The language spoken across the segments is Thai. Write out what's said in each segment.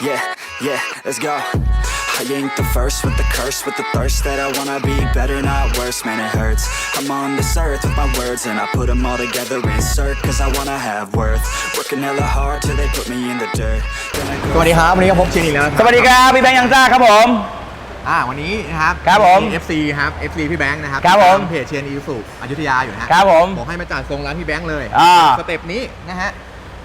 Yeah, yeah, let's go. I ain't the first with the curse, with the thirst that I wanna be better, not worse, man, it hurts. I'm on this earth with my words, and I put them all together, insert, cause I wanna have worth. Working hella hard till they put me in the dirt. Gonna ส go วัสดีครับวันนี้ก็พบชินอีกแล้วนะคสรับวัสดีครับพี่แบงค์ยังซ่าครับผม อ่าวันนี้นะครับครับผมมี FC ครับ FC พี่แบงค์นะครับครับผมทางเพจเชียร์อีสุอยุธยาอยู่นะฮะครับผม บอกให้มาจัดทรงร้านพี่แบงค์เลยอ่าสเต็ปนี้นะฮะ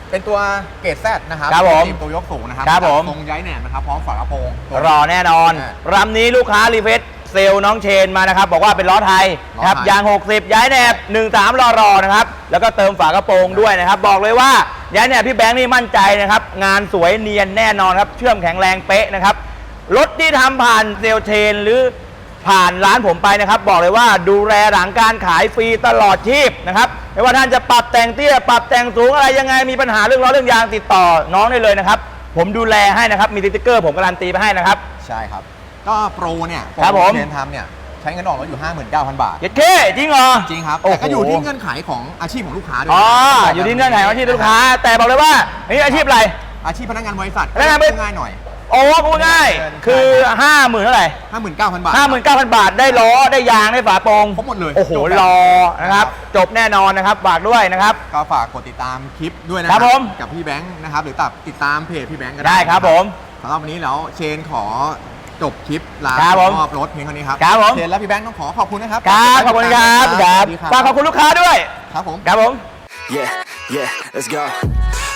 เป็นตัวเกรดแซดนะครับครับผมทีมตัวยกสูงนะครับครับผม ทรงย้ายแหนมนะครับพร้อมฝากระโปรงตัว รอแน่นอนอ่ารำนี้ลูกค้ารีเฟซเซลล์น้องเชนมานะครับ บอกว่าเป็นล้อไทยล้อครับไทยยาง 60 ย้ายแหนบ 13รอรอนะครับ แล้วก็เติมฝากระโปรงด้วยนะครับ บอกเลยว่าย้ายแหนบพี่แบงค์นี่มั่นใจนะครับ งานสวยเนียนแน่นอนครับ เชื่อมแข็งแรงเป๊ะนะครับ รถที่ทำผ่านเซลล์เชน หรือ ผ่านร้านผมไปนะครับ บอกเลยว่าดูแลหลังการขายฟรีตลอดชีพนะครับไม่ว่าท่านจะปรับแต่งเตี้ยปรับแต่งสูงอะไรยังไงมีปัญหาเรื่องล้อเรื่องยางติดต่อน้องได้เลยนะครับ ผมดูแลให้นะครับมีสติ๊กเกอร์ผมการันตีไปให้นะครับ ใช่ครับ ก็โปรเนี่ยโปครับผม เชนทำเนี่ยใช้เงินออกรถอยู่ 59,000 บาท เย็ดเค้จริงเหรอ จริงครับ โอ้แต่โหก็อยู่ที่เงื่อนไขของอาชีพของลูกค้าด้วยอ๋อนะอยู่ที่เงื่อนไขของอาชีพลูกค้า แต่บอกเลยว่านี่อาชีพอะไร อาชีพพนักงานบริษัทพนักงานบริษัท ง่ายหน่อย โอ้พูดง่ายคือห้าหมื่นเท่าไหร่59,000บาท ห้าหมื่นเก้าพันบาทได้ล้อได้ยางได้ฝาโปรงครบหมดเลยโอ้โหจบแบบรอนะครับ จบแน่นอนนะครับฝากด้วยนะครับ ก็ฝากกดติดตามคลิปด้วยนะครับผม กับพี่แบงค์นะครับ หรือตับติดตามเพจพี่แบงค์ก็ได้ครับผม สำหรับวันนี้แล้วเชนขอจบคลิปลาครับผมมอบรถเพียงเท่านี้ครับครับผม เชนและพี่แบงค์ต้องขอขอบคุณนะครับครับขอบคุณครับคสรัวับสดีครับฝากขอบคุณลูกค้าด้วย ครับผม ครับผม Yeah, yeah, let's go.